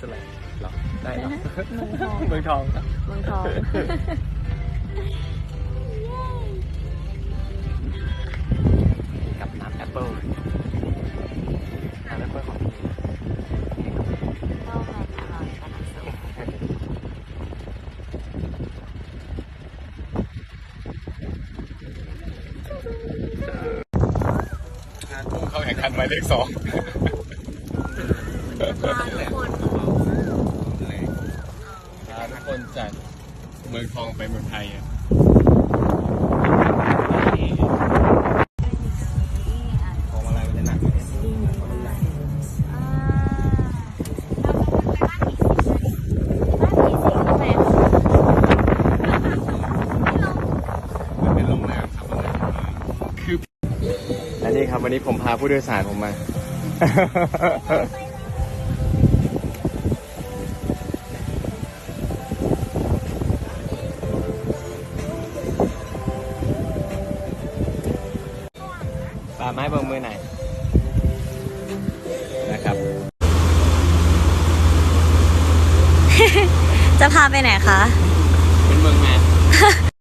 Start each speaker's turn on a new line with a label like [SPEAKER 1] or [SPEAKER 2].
[SPEAKER 1] เมืองทอง
[SPEAKER 2] เมืองทอง
[SPEAKER 1] กับน้ำแอปเปิ้ลน้ำแอปเปิ้ลของพี่
[SPEAKER 2] ข้าวมันอร่อยกว่าน้ำซุป
[SPEAKER 1] ผู้เข้าแข่งขันหมายเลขสอง
[SPEAKER 2] พาทุกคน
[SPEAKER 1] พาทุก คนจากเมืองทองไปเมืองไทยอะพวงมาลัยมันจะหนักไหม
[SPEAKER 2] อ่าบ้านผีสิงใช่ไหม
[SPEAKER 1] มันเป็นโรงแรมครับคือและนี่ครับวันนี้ผมพาผู้โดยสารผมมาป ป่าไม้เบิกมือหน่อยนะครับ
[SPEAKER 2] จะพาไปไหนคะ
[SPEAKER 1] เป็นเมืองแม
[SPEAKER 3] น